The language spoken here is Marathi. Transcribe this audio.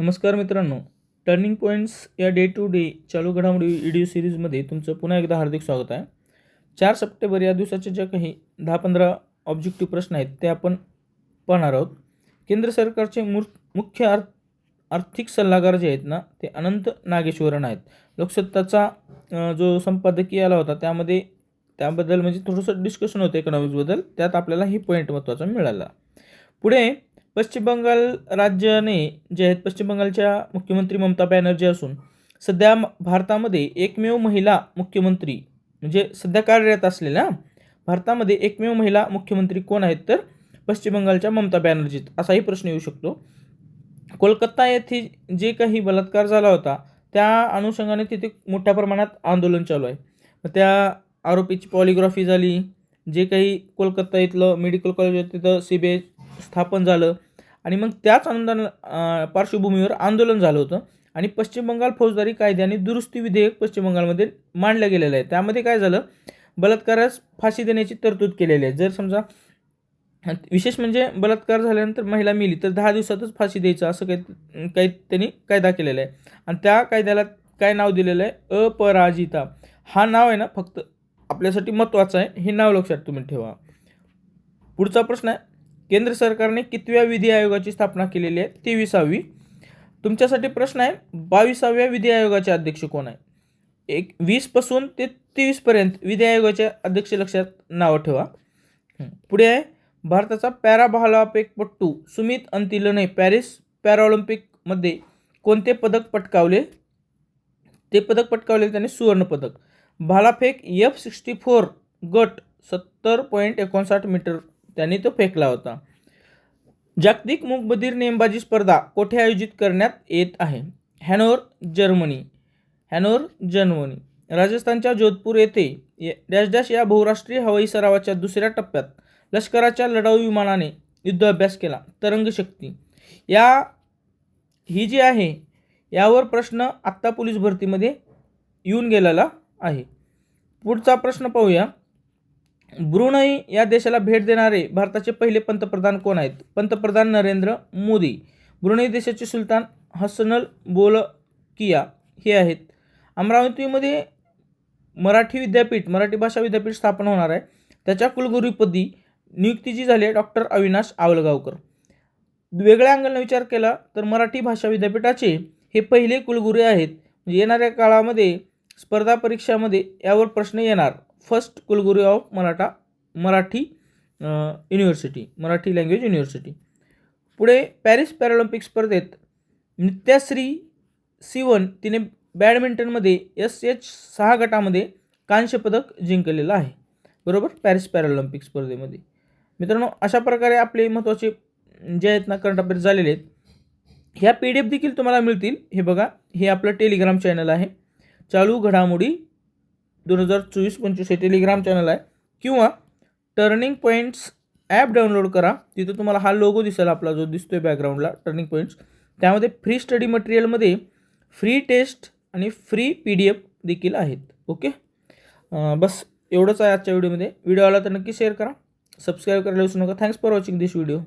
नमस्कार मित्रांनो. टर्निंग पॉईंट्स या डे टू डे चालू घडामोडी व्हिडिओ सिरीजमध्ये तुमचं पुन्हा एकदा हार्दिक स्वागत आहे. चार सप्टेंबर या दिवसाचे ज्या काही दहा पंधरा ऑब्जेक्टिव्ह प्रश्न आहेत ते आपण पाहणार आहोत. केंद्र सरकारचे मूर मुख्य आर् आर्थिक सल्लागार जे आहेत ना ते अनंत नागेश्वरन आहेत. लोकसत्ताचा जो संपादकीय आला होता त्यामध्ये त्याबद्दल म्हणजे थोडंसं डिस्कशन होतं इकॉनॉमिक्सबद्दल त्यात आपल्याला ही पॉईंट महत्त्वाचा मिळाला. पुढे पश्चिम बंगाल राज्याने जे आहेत पश्चिम बंगालच्या मुख्यमंत्री ममता बॅनर्जी असून सध्या भारतामध्ये एकमेव महिला मुख्यमंत्री म्हणजे सध्या कार्यरत असलेल्या भारतामध्ये एकमेव महिला मुख्यमंत्री कोण आहेत तर पश्चिम बंगालच्या ममता बॅनर्जीत असाही प्रश्न येऊ शकतो. कोलकाता येथे जे काही बलात्कार झाला होता त्या अनुषंगाने तिथे मोठ्या प्रमाणात आंदोलन चालू आहे. मग त्या आरोपीची पॉलिग्राफी झाली जे काही कोलकाता इथलं मेडिकल कॉलेज होतं तिथं सी बी आय स्थापन झालं. आणि मग त्याच अनुदान पार्श्वभूमीवर आंदोलन झालं होतं. आणि पश्चिम बंगाल फौजदारी कायद्याने दुरुस्ती विधेयक पश्चिम बंगालमध्ये मांडलं गेलेलं आहे. त्यामध्ये काय झालं? बलात्कारास फाशी देण्याची तरतूद केलेली आहे. जर समजा विशेष म्हणजे बलात्कार झाल्यानंतर महिला मिली तर दहा दिवसातच फाशी द्यायचं असं काही काही त्यांनी कायदा केलेला आहे. आणि त्या कायद्याला काय नाव दिलेलं आहे? अपराजिता. हा नाव आहे ना फक्त आपल्यासाठी महत्त्वाचं आहे. हे नाव लक्षात तुम्ही ठेवा. पुढचा प्रश्न आहे केंद्र सरकारने कितव्या विधी आयोगाची स्थापना केलेली आहे? तेविसावी. तुमच्यासाठी प्रश्न आहे बावीसाव्या विधी आयोगाचे अध्यक्ष कोण आहे? एक वीसपासून ते तेवीसपर्यंत विधी आयोगाचे अध्यक्ष लक्षात नावं ठेवा. पुढे आहे भारताचा पॅरा भालाफेकपट्टू सुमित अंतिलने पॅरिस पॅराऑलिम्पिकमध्ये कोणते पदक पटकावले? ते पदक पटकावले त्याने सुवर्णपदक भालाफेक एफ सिक्स्टी फोर गट सत्तर पॉईंट एकोणसाठ मीटर त्यांनी तो फेकला होता. जागतिक मूकबधीर नेमबाजी स्पर्धा कोठे आयोजित करण्यात येत आहे? Hanover Germany. Hanover Germany. राजस्थानच्या जोधपूर येथे डॅशडॅश डॅश डॅश या बहुराष्ट्रीय हवाई सरावाच्या दुसऱ्या टप्प्यात लष्कराच्या लढाऊ विमानाने युद्ध अभ्यास केला. तरंग शक्ती. या ही जी आहे यावर प्रश्न आत्ता पोलीस भरतीमध्ये येऊन गेलेला आहे. पुढचा प्रश्न पाहूया. ब्रुनई या देशाला भेट देणारे भारताचे पहिले पंतप्रधान कोण आहेत? पंतप्रधान नरेंद्र मोदी. ब्रुनई देशाचे सुलतान हसनल बोलकिया हे आहेत. अमरावतीमध्ये मराठी विद्यापीठ मराठी भाषा विद्यापीठ स्थापन होणार आहे. त्याच्या कुलगुरूपदी नियुक्ती जी झाली आहे डॉक्टर अविनाश आवलगावकर. वेगळ्या अंगाने विचार केला तर मराठी भाषा विद्यापीठाचे हे पहिले कुलगुरू आहेत. म्हणजे येणाऱ्या काळामध्ये स्पर्धा परीक्षामध्ये यावर प्रश्न येणार. फर्स्ट कुलगुरू of Maratha Marathi university Marathi language university पुढे पॅरिस पॅरालिम्पिक स्पर्धेत नित्याश्री सिवन तिने बॅडमिंटनमध्ये एस एच सहा गटामध्ये कांस्यपदक जिंकलेलं आहे. बरोबर? पॅरिस पॅरालिम्पिक स्पर्धेमध्ये. मित्रांनो अशा प्रकारे आपले महत्त्वाचे जे आहेत ना करंट अफेअर्स झालेले आहेत ह्या पी डी एफ देखील तुम्हाला मिळतील. हे बघा हे आपलं टेलिग्राम चॅनल आहे. चालू घडामोडी दोन हजार चोवीस पंचवीस हे टेलिग्राम चॅनल आहे. किंवा टर्निंग पॉईंट्स ॲप डाउनलोड करा. तिथं तुम्हाला हा लोगो दिसेल आपला जो दिसतो आहे बॅकग्राऊंडला टर्निंग पॉईंट्स त्यामध्ये फ्री स्टडी मटेरियलमध्ये फ्री टेस्ट आणि फ्री पी डी एफ देखील आहेत. ओके बस एवढंच आहे आजच्या व्हिडिओमध्ये व्हिडिओ आला तर नक्की शेअर करा. सबस्क्राईब करायला विसरू नका. Thanks for watching this video